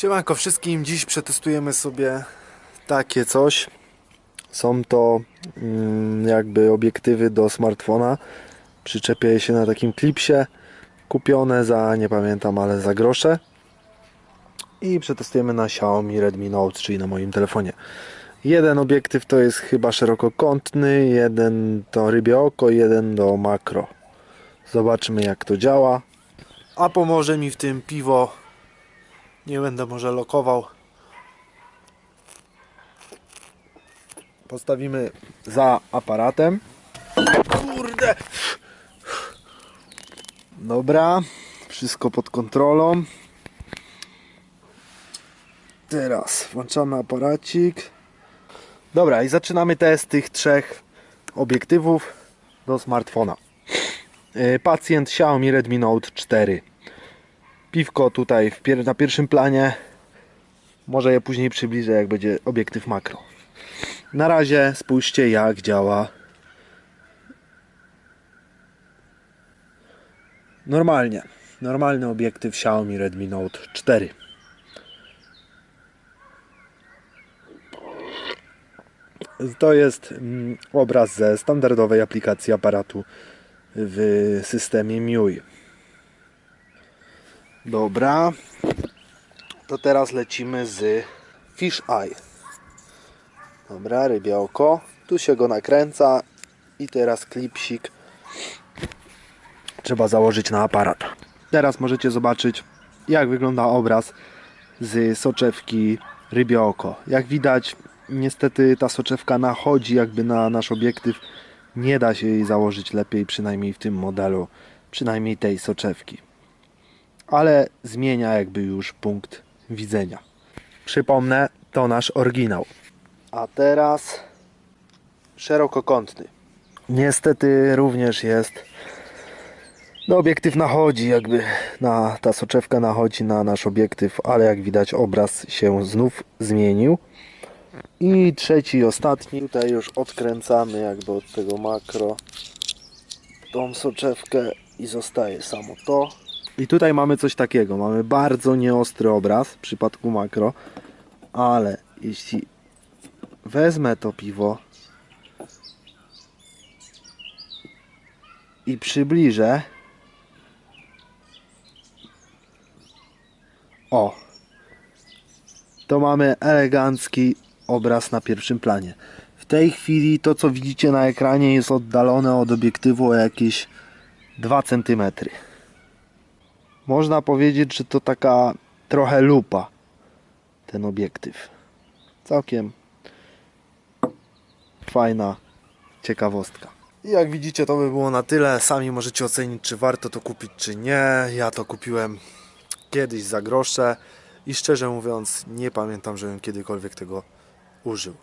Siemanko wszystkim, dziś przetestujemy sobie takie coś. Są to mm, jakby obiektywy do smartfona. Przyczepię je się na takim klipsie. Kupione za, nie pamiętam, ale za grosze. I przetestujemy na Xiaomi Redmi Note, czyli na moim telefonie. Jeden obiektyw to jest chyba szerokokątny, jeden to rybie oko, jeden do makro. Zobaczymy jak to działa. A pomoże mi w tym piwo nie będę może lokował. Postawimy za aparatem. Kurde. Dobra, wszystko pod kontrolą. Teraz włączamy aparacik. Dobra, i zaczynamy test tych trzech obiektywów do smartfona. Yy, Pacjent Xiaomi Redmi Note 4 piwko tutaj pier na pierwszym planie. Może je później przybliżę, jak będzie obiektyw makro. Na razie spójrzcie, jak działa. Normalnie. Normalny obiektyw Xiaomi Redmi Note 4. To jest mm, obraz ze standardowej aplikacji aparatu w systemie MIUI. Dobra. To teraz lecimy z Fish Eye. Dobra, rybie oko. Tu się go nakręca i teraz klipsik trzeba założyć na aparat. Teraz możecie zobaczyć jak wygląda obraz z soczewki rybie oko. Jak widać niestety ta soczewka nachodzi jakby na nasz obiektyw. Nie da się jej założyć lepiej, przynajmniej w tym modelu, przynajmniej tej soczewki ale zmienia jakby już punkt widzenia. Przypomnę, to nasz oryginał. A teraz szerokokątny. Niestety również jest. No obiektyw nachodzi, jakby na, ta soczewka nachodzi na nasz obiektyw, ale jak widać obraz się znów zmienił. I trzeci ostatni, tutaj już odkręcamy jakby od tego makro tą soczewkę i zostaje samo to. I tutaj mamy coś takiego. Mamy bardzo nieostry obraz w przypadku makro, ale jeśli wezmę to piwo i przybliżę, o, to mamy elegancki obraz na pierwszym planie. W tej chwili to co widzicie na ekranie jest oddalone od obiektywu o jakieś 2 cm. Można powiedzieć, że to taka trochę lupa ten obiektyw. Całkiem fajna ciekawostka. I jak widzicie to by było na tyle. Sami możecie ocenić czy warto to kupić czy nie. Ja to kupiłem kiedyś za grosze i szczerze mówiąc nie pamiętam, żebym kiedykolwiek tego użył.